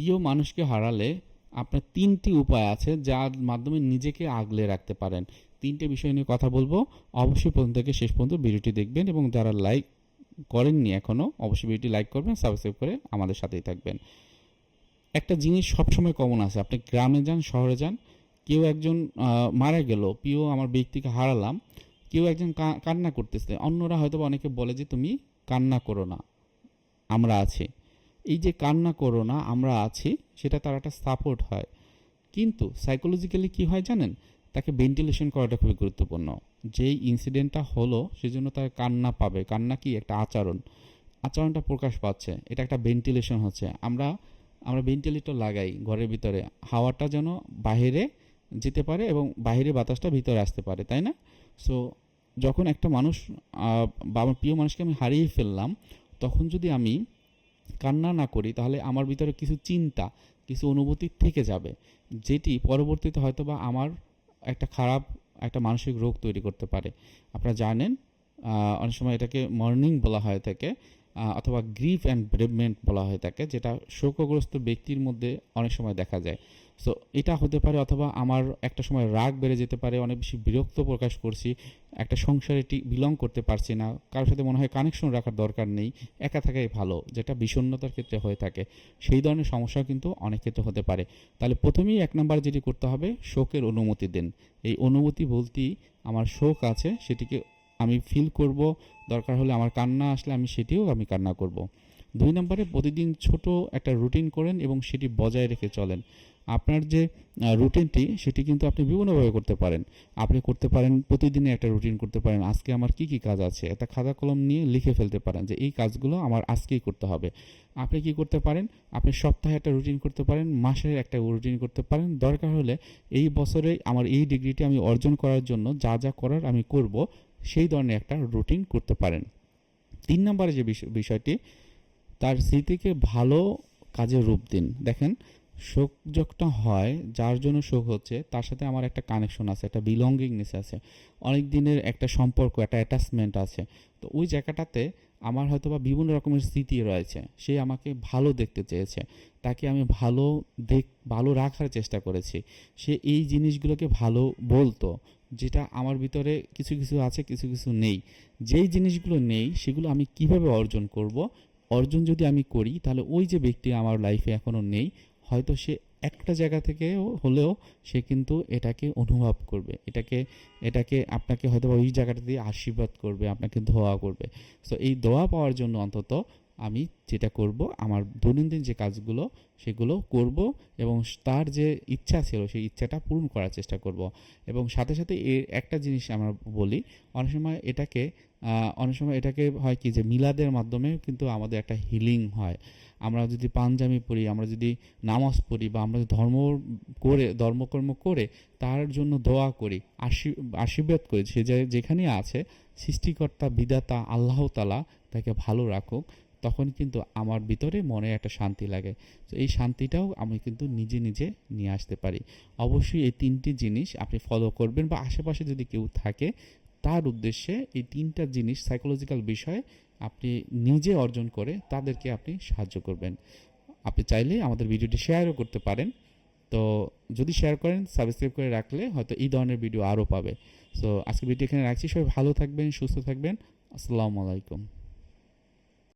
প্রিয় মানুষকে হারালে আপনার তিনটি উপায় আছে যার মাধ্যমে নিজেকে আগলে রাখতে পারেন। তিনটে বিষয় নিয়ে কথা বলব। অবশ্যই প্রথম থেকে শেষ পর্যন্ত ভিডিওটি দেখবেন এবং যারা লাইক করেননি এখনও অবশ্যই ভিডিওটি লাইক করবেন সাবস্ক্রাইব করে আমাদের সাথেই থাকবেন। একটা জিনিস সবসময় কমন আছে, আপনি গ্রামে যান, শহরে যান, কেউ একজন মারা গেল প্রিয় আমার ব্যক্তিকে হারালাম, কেউ একজন কান্না করতেছে, অন্যরা হয়তো অনেকে বলে যে, তুমি কান্না করো না, আমরা আছি। এই যে কান্না করো না, আমরা আছি, সেটা তার একটা সাপোর্ট হয়। কিন্তু সাইকোলজিক্যালি কি হয় জানেন? তাকে ভেন্টিলেশন করাটা খুবই গুরুত্বপূর্ণ। যেই ইনসিডেন্টটা হলো, সেজন্য তার কান্না পাবে। কান্না কি? একটা আচরণ। আচরণটা প্রকাশ পাচ্ছে। এটা একটা ভেন্টিলেশন হচ্ছে। আমরা আমরা ভেন্টিলেটর লাগাই ঘরের ভিতরে। হাওয়াটা যেন বাইরে যেতে পারে এবং বাইরে বাতাসটা ভিতরে আসতে পারে, তাই না? সো যখন একটা মানুষ বা আমার প্রিয় মানুষকে আমি হারিয়ে ফেললাম, তখন যদি আমি কান্না না করি, তাহলে আমার ভিতরে কিছু চিন্তা, কিছু অনুভূতি থেকে যাবে, যেটি পরবর্তীতে হয়তো বা আমার একটা খারাপ, একটা মানসিক রোগ তৈরি করতে পারে। আপনারা জানেন অনেক সময় এটাকে মর্নিং বলা হয় থাকে অথবা গ্রিফ অ্যান্ড ব্রেভমেন্ট বলা হয়ে থাকে, যেটা শোকগ্রস্ত ব্যক্তির মধ্যে অনেক সময় দেখা যায়। সো এটা হতে পারে অথবা আমার একটা সময় রাগ বেড়ে যেতে পারে, অনেক বেশি বিরক্ত প্রকাশ করছি, একটা সংসারে বিলং করতে পারছি না, কারোর সাথে মনে হয় কানেকশন রাখার দরকার নেই, একা থাকাই ভালো, যেটা বিষণ্ণতার ক্ষেত্রে হয়ে থাকে। সেই ধরনের সমস্যা কিন্তু অনেক ক্ষেত্রে হতে পারে। তাহলে প্রথমেই এক নম্বর যেটি করতে হবে, শোকের অনুমতি দেন। এই অনুমতি বলতেই আমার শোক আছে, সেটিকে আমি ফিল করব, দরকার হলে আমার কান্না আসলে আমি সেটিও আমি কান্না করব। দুই নম্বরে প্রতিদিন ছোট একটা রুটিন করেন এবং সেটি বজায় রেখে চলেন। আপনার যে রুটিনটি সেটি কিন্তু আপনি বিভিন্নভাবে করতে পারেন। আপনি করতে পারেন প্রতিদিনে একটা রুটিন করতে পারেন, আজকে আমার কি কি কাজ আছে, একটা খাতা কলম নিয়ে লিখে ফেলতে পারেন যে, এই কাজগুলো আমার আজকেই করতে হবে। আপনি কি করতে পারেন? আপনি সপ্তাহে একটা রুটিন করতে পারেন, মাসের একটা রুটিন করতে পারেন। দরকার হলে এই বছরে আমার এই ডিগ্রিটি আমি অর্জন করার জন্য যা যা করার আমি করব সেই ধরনের একটা রুটিন করতে পারেন। তিন নম্বরে যে বিষয়- বিষয়টি, তার স্মৃতিকে ভালো কাজে রূপ দিন। দেখেন, শোক যখন হয়, যার জন্য শোক হচ্ছে, তার সাথে আমার একটা কানেকশন আছে, একটা বিলঙ্গিংনেস আছে। অনেক দিনের একটা সম্পর্ক, একটা অ্যাটাচমেন্ট আছে। তো ওই জায়গাটাতে আমার হয়তো বা বিভিন্ন রকমের স্মৃতি রয়েছে, সে আমাকে ভালো দেখতে চেয়েছে। তাকে আমি ভালো দেখ, ভালো রাখার চেষ্টা করেছি। সে এই জিনিসগুলোকে ভালো বলতো। যেটা আমার ভিতরে কিছু কিছু আছে, কিছু কিছু নেই। যেই জিনিসগুলো নেই, সেগুলো আমি কীভাবে অর্জন করব? অর্জন যদি আমি করি, তাহলে ওই যে ব্যক্তি আমার লাইফে এখনও নেই, হয়তো সে একটা জায়গা থেকে হলেও সে কিন্তু এটাকে অনুভব করবে। এটাকে এটাকে আপনাকে হয়তো ওই জায়গাটা দিয়ে আশীর্বাদ করবে, আপনাকে দোয়া করবে। সো এই দোয়া পাওয়ার জন্য অন্তত আমি যেটা করব, আমার দৈনন্দিন যে কাজগুলো, সেগুলো করব এবং তার যে ইচ্ছা ছিল, সেই ইচ্ছাটা পূরণ করার চেষ্টা করব। এবং সাথে সাথে এর একটা জিনিস আমরা বলি, অনেক সময় এটাকে অনেক সময় এটাকে হয় কি যে মিলাদের মাধ্যমে কিন্তু আমাদের একটা হিলিং হয়। আমরা যদি পাঞ্জাবি পড়ি আমরা যদি নামাজ পড়ি বা আমরা ধর্ম করে, ধর্মকর্ম করে তার জন্য দোয়া করি, আশী- আশীর্বাদ করি, সে যে, যেখানেই আছে, সৃষ্টিকর্তা বিদাতা আল্লাহ তালা তাকে ভালো রাখুক। তখন কিন্তু আমার ভিতরে মনে একটা শান্তি লাগে। তো এই শান্তিটাও আমি কিন্তু নিজে নিজে নিয়ে আসতে পারি। অবশ্যই এই তিনটি জিনিস আপনি ফলো করবেন বা আশেপাশে যদি কেউ থাকে, তার উদ্দেশ্যে এই তিনটা জিনিস সাইকোলজিক্যাল বিষয় আপনি নিজে অর্জন করে তাদেরকে আপনি সাহায্য করবেন। আপনি চাইলে আমাদের ভিডিওটি শেয়ারও করতে পারেন। তো যদি শেয়ার করেন সাবস্ক্রাইব করে রাখলে হয়তো এই ধরনের ভিডিও আরও পাবে। সো আজকে ভিডিও এখানে রাখছি। সবাই ভালো থাকবেন, সুস্থ থাকবেন। আসসালামু আলাইকুম।